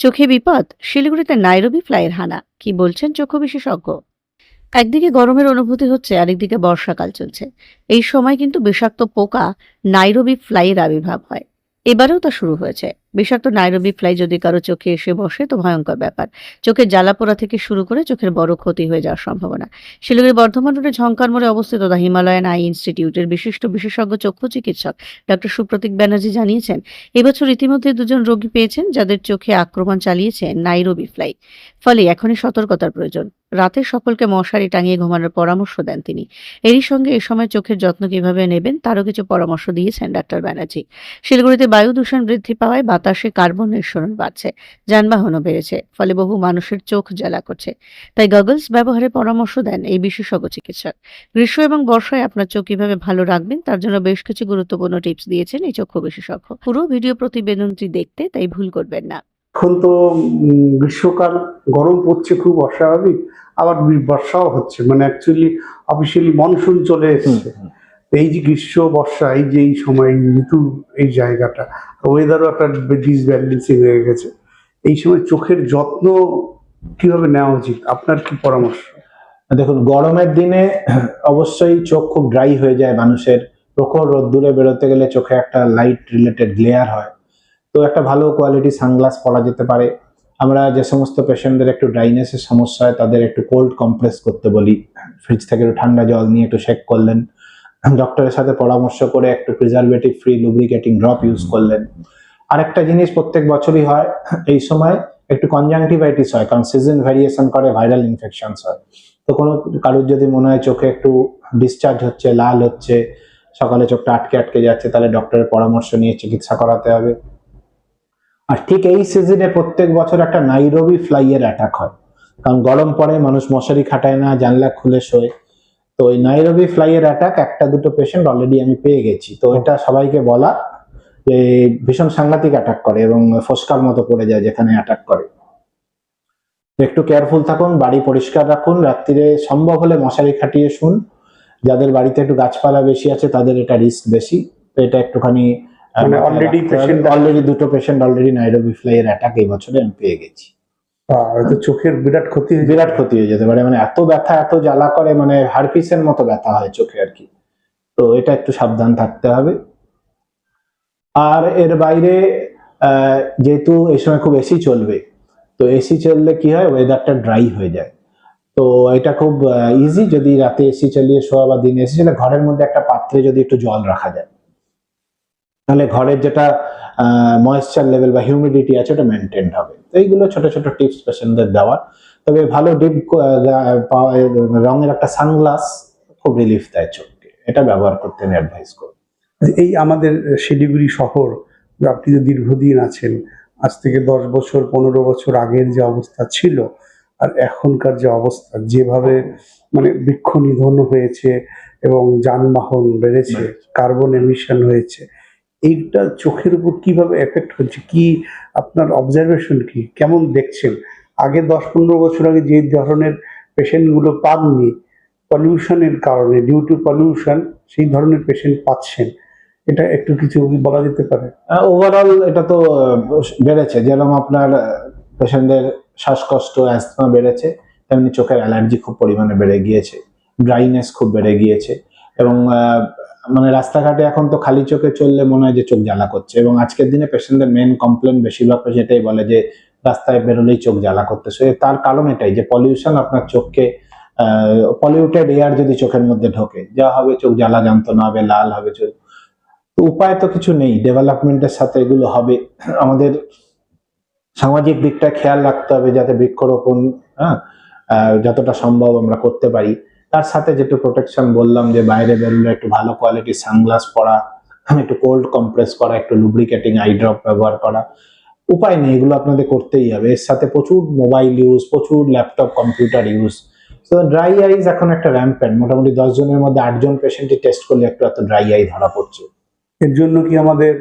চোখে বিপদ, শিলিগুড়িতে নাইরবি ফ্লাইয়ের হানা, কি বলছেন চক্ষু বিশেষজ্ঞ? একদিকে গরমের অনুভূতি হচ্ছে, আরেকদিকে বর্ষাকাল চলছে। এই সময় কিন্তু বিষাক্ত পোকা নাইরবি ফ্লাইয়ের আবির্ভাব হয়। এবারেও তা শুরু হয়েছে। বিষাক্ত নাইরবি ফ্লাই যদি কারও চোখে এসে বসে, তো ভয়ঙ্কর ব্যাপার। চোখের জ্বালাপোড়া থেকে শুরু করে চোখের বড় ক্ষতি হয়ে যাওয়ার সম্ভাবনা। শিলিগুড়ি বর্ধমান রোডে ঝঙ্কার মোড়ে অবস্থিত দ্য হিমালয়ান আই ইনস্টিটিউটের বিশিষ্ট বিশেষজ্ঞ চক্ষু চিকিৎসক ডক্টর সুপ্রতীক ব্যানার্জি জানিয়েছেন, এবছর ইতিমধ্যে দুজন রোগী পেয়েছেন যাদের চোখে আক্রমণ চালিয়েছে নাইরোবি ফ্লাই। ফলে এখনই সতর্কতার প্রয়োজন। রাতে সকলকে মশারি টাঙিয়ে ঘুমানোর পরামর্শ দেন তিনি। এরই সঙ্গে এ সময় চোখের যত্ন কীভাবে নেবেন, তারও কিছু পরামর্শ দিয়েছেন ডাক্তার ব্যানার্জি। শিলিগুড়িতে বায়ু দূষণ বৃদ্ধি পাওয়ায় বাতাসে কার্বন নিঃসরণ বাড়ছে যানবাহনও বেড়েছে ফলে বহু মানুষের চোখ জ্বালা করছে। তাই গগলস ব্যবহারের পরামর্শ দেন এই বিশেষজ্ঞ চিকিৎসক। গ্রীষ্ম এবং বর্ষায় আপনার চোখ কীভাবে ভালো রাখবেন তার জন্য বেশ কিছু গুরুত্বপূর্ণ টিপস দিয়েছেন এই চক্ষু বিশেষজ্ঞ। পুরো ভিডিও প্রতিবেদনটি দেখতে তাই ভুল করবেন না। এখন তো গ্রীষ্মকাল গরম পড়ছে খুব অস্বাভাবিক আবার বর্ষাও হচ্ছে মানে অ্যাকচুয়ালি অফিসিয়ালি মনসুন চলে এসেছে। এই যে গ্রীষ্ম, বর্ষা, এই যে এই সময় ঋতু, এই জায়গাটা ওয়েদারও একটা ডিসব্যালেন্সিং হয়ে গেছে। এই সময় চোখের যত্ন কীভাবে নেওয়া উচিত? আপনার কি পরামর্শ? দেখুন, গরমের দিনে অবশ্যই চোখ খুব ড্রাই হয়ে যায় মানুষের। প্রখর রোদ্দুরে বেরোতে গেলে চোখে একটা লাইট রিলেটেড গ্লেয়ার হয়। তো একটা ভালো কোয়ালিটি সানগ্লাস পরা যেতে পারে। আমরা যে সমস্ত পেশেন্টদের একটু ড্রাইনেসের সমস্যা হয়, তাদের একটু কোল্ড কমপ্রেস করতে বলি। ফ্রিজ থেকে একটু ঠান্ডা জল নিয়ে একটু শেক করলেন। ডক্টরের সাথে পরামর্শ করে একটু preservative free lubricating drop use করলেন। আরেকটা জিনিস প্রত্যেক বছরই হয়, এই সময় একটু কনজাংটিভাইটিস হয়, কারণ সিজন ভ্যারিয়েশন করে ভাইরাল ইনফেকশনস হয়। তো কোনো, কারোর যদি মনে হয় চোখে একটু ডিসচার্জ হচ্ছে, লাল হচ্ছে, সকালে চোখটা আটকে আটকে যাচ্ছে, তাহলে ডক্টরের পরামর্শ নিয়ে চিকিৎসা করাতে হবে। আর ঠিক এই সিজনে প্রত্যেক বছর একটা নাইরোবি ফ্লাইয়ের অ্যাটাক হয়। কারণ গরম পড়ে, মানুষ মশারি খাটায় না, জানলা খুলে শোয়। তো ওই নাইরোবি ফ্লাইয়ের অ্যাটাক একটা দুটো পেশেন্ট অলরেডি আমি পেয়ে গেছি। তো এটা সবাইকে বলা যে ভীষণ সাংঘাতিক অ্যাটাক করে এবং ফসকার মতো পড়ে যায় যেখানে অ্যাটাক করে। একটু কেয়ারফুল থাকুন বাড়ি পরিষ্কার রাখুন রাত্রিরে সম্ভব হলে মশারি খাটিয়ে শুন। যাদের বাড়িতে একটু গাছপালা বেশি আছে তাদের এটা রিস্ক বেশি। তো এটা একটুখানি মানে already patient- অলরেডি দুটো পেশেন্ট অলরেডি নাইরোবি ফ্লাইয়ের অ্যাটাক এই বছরে আমি পেয়ে গেছি। আহ, চোখের বিরাট ক্ষতি বিরাট ক্ষতি হয়ে যেতে পারে। মানে এত ব্যথা এত জ্বালা করে মানে হারপিসের মতো ব্যথা হয় চোখে আর কি। তো এটা একটু সাবধান থাকতে হবে। আর এর বাইরে যেহেতু এই সময় খুব এসি চলবে তো এসি চললে কি হয়? ওয়েদারটা ড্রাই হয়ে যায়। তো এটা খুব ইজি যদি রাতে এসি চালিয়ে শোয়া বা দিনে এসি চালিয়ে ঘরের মধ্যে একটা পাত্রে যদি একটু জল রাখা যায়। তাহলে ঘরের যেটা ময়েশ্চার লেভেল বা হিউমিডিটি আছে ওটা মেনটেন হবে। তো এইগুলো ছোট ছোট টিপস পেশেন্টদের দেওয়া। তবে ভালো ডিপ রঙের একটা সানগ্লাস খুব রিলিফ দেয় চোখকে। এটা ব্যবহার করতে আমি অ্যাডভাইস করব। এই আমাদের শিলিগুড়ি শহর আপনি তো দীর্ঘদিন আছেন আজ থেকে দশ বছর পনেরো বছর আগের যে অবস্থা ছিল আর এখনকার যে অবস্থা যেভাবে মানে বৃক্ষ নিধন হয়েছে এবং যানবাহন বেড়েছে কার্বন এমিশন হয়েছে এইটা চোখের উপর কীভাবে এফেক্ট হচ্ছে? কি আপনার অবজারভেশন কি? কেমন দেখছেন? আগে দশ পনেরো বছর আগে যে ধরনের পেশেন্টগুলো পাননি পলিউশনের কারণে ডিউ টু পলিউশন সেই ধরনের পেশেন্ট পাচ্ছেন। এটা একটু কিছু বলা যেতে পারে? ওভারঅল এটা তো বেড়েছে। যেরকম আপনার পেশেন্টদের শ্বাসকষ্ট অ্যাস্থমা বেড়েছে, তেমনি চোখের অ্যালার্জি খুব পরিমাণে বেড়ে গিয়েছে। ড্রাইনেস খুব বেড়ে গিয়েছে এবং মানে রাস্তাঘাটে এখন তো খালি চোখে চললে মনে হয় যে চোখ জ্বালা করছে। এবং আজকের দিনে পেশেন্টদের মেন কমপ্লেন বেশিরভাগ এটাই বলে যে, রাস্তায় বেরোলেই চোখ জ্বালা করতেছে তার কারণ এটাই যে পলিউশন আপনার চোখকে পলিউটেড এয়ার যদি চোখের মধ্যে ঢোকে, যা হবে চোখ জ্বালা যন্ত্রণা হবে, লাল হবে চোখ। তো উপায় তো কিছু নেই ডেভেলপমেন্টের সাথে এগুলো হবে। আমাদের সামাজিক দিকটা খেয়াল রাখতে হবে যাতে বৃক্ষরোপণ হ্যাঁ যতটা সম্ভব আমরা করতে পারি। তার সাথে যেটু প্রোটেকশন বললাম যে বাইরে বেরোলে একটু ভালো কোয়ালিটির সানগ্লাস পরা একটু কোল্ড কম্প্রেস করা একটু লুব্রিকেটিং আই ড্রপ ব্যবহার করা। উপায় নেই এগুলো আপনাদের করতেই হবে। এর সাথে প্রচুর মোবাইল ইউজ প্রচুর ল্যাপটপ কম্পিউটার ইউজ তো ড্রাই আইজ এখন একটা র্যাম্পেন্ট মোটামুটি দশ জনের মধ্যে আটজন পেশেন্টই টেস্ট করলে একটু এত ড্রাই আই ধরা পড়ছে। এর জন্য কি আমাদের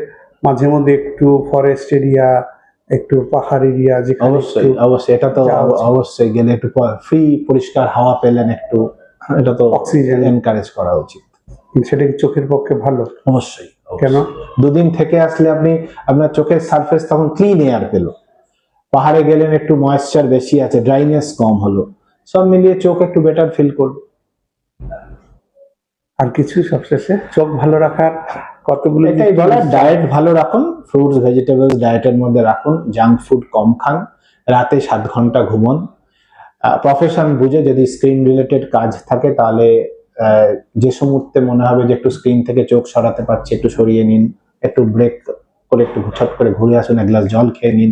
মাঝে মধ্যে একটু ফরেস্ট এরিয়া একটু পাহাড় এরিয়া যেখানে অবশ্যই অবশ্যই। এটা তো। অবশ্যই। গেলে একটু ফ্রি পরিষ্কার হাওয়া পেলেন একটু। এটা তো অক্সিজেন এনকারেজ করা উচিত। সেটা কি চোখের পক্ষে ভালো? অবশ্যই। কেন? দুদিন থেকে আসলে আপনি আপনার চোখের সারফেস তখন ক্লিন এয়ার পেল। পাহাড়ে গেলেন একটু ময়েশ্চার বেশি আছে ড্রাইনেস কম হলো। সব মিলিয়ে চোখ একটু বেটার ফিল করবে আর কিছু সবশেষে? চোখ ভালো রাখার কতগুলো এটাই রয়েছে? ডায়েট ভালো রাখুন ফ্রুটস ভেজিটেবলস ডায়েটের মধ্যে রাখুন জাঙ্ক ফুড কম খান রাতে সাত ঘণ্টা ঘুমন। প্রফেশন বুঝে যদি স্ক্রিন রিলেটেড কাজ থাকে তাহলে যে মুহূর্তে মনে হবে যে একটু স্ক্রিন থেকে চোখ সরাতে পারছি, একটু সরিয়ে নিন, একটু ব্রেক করে, একটু ছট করে ঘুরে আসুন, এক গ্লাস জল খেয়ে নিন,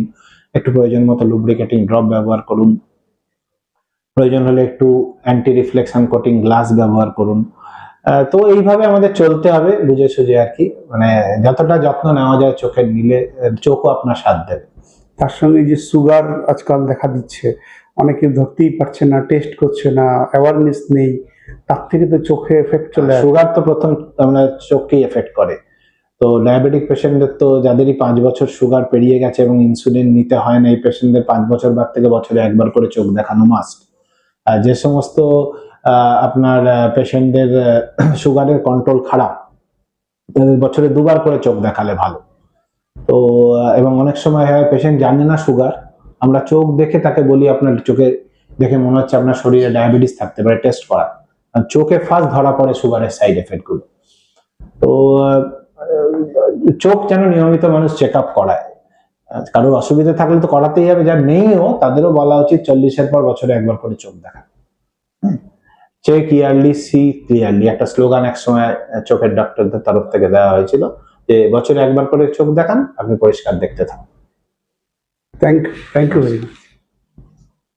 একটু প্রয়োজন মতো লুব্রিকেটিং ড্রপ ব্যবহার করুন, প্রয়োজন হলে একটু অ্যান্টি রিফ্লেকশন কোটিং গ্লাস ব্যবহার করুন। তো এইভাবে আমাদের চলতে হবে, বুঝে সুঝে আর কি। মানে যতটা যত্ন নেওয়া যায় চোখের নিলে, চোখও আপনার সাথ দেবে। তার সঙ্গে যে সুগার আজকাল দেখা দিচ্ছে অনেকে ধরতেই পারছে না টেস্ট করছে না অ্যাওয়ারনেস নেই, তার থেকে তো চোখে এফেক্ট চলে সুগার তো প্রথম আমরা চোখকেই এফেক্ট করে। তো ডায়াবেটিক পেশেন্টদের তো যাদেরই পাঁচ বছর সুগার পেরিয়ে গেছে এবং ইনসুলিন নিতে হয় না, এই পেশেন্টদের পাঁচ বছর বাদ থেকে বছরে একবার করে চোখ দেখানো মাস্ট আর যে সমস্ত আপনার পেশেন্টদের সুগারের কন্ট্রোল খারাপ, তাদের বছরে দুবার করে চোখ দেখালে ভালো। তো এবং অনেক সময় হয় পেশেন্ট জানে না সুগার আমরা চোখ দেখে তাকে বলি আপনার চোখে দেখে মনে হচ্ছে আপনার শরীরে ডায়াবেটিস থাকতে পারে টেস্ট করা। চোখে ফার্স্ট ধরা পড়ে সুগারের সাইড এফেক্টগুলো। তো চোখ যেন নিয়মিত মানুষ চেক আপ করায় কারোর অসুবিধা থাকলে তো করাতেই হবে যার নেইও তাদেরও বলা উচিত চল্লিশের পর বছরে একবার করে চোখ দেখা। চেক ইয়ারলি সি ক্লিয়ারলি একটা স্লোগান একসময় আহ, চোখের ডক্টরদের তরফ থেকে দেওয়া হয়েছিল যে বছরে একবার করে চোখ দেখান আপনি পরিষ্কার দেখতে থাকুন। Thank, thank you very much.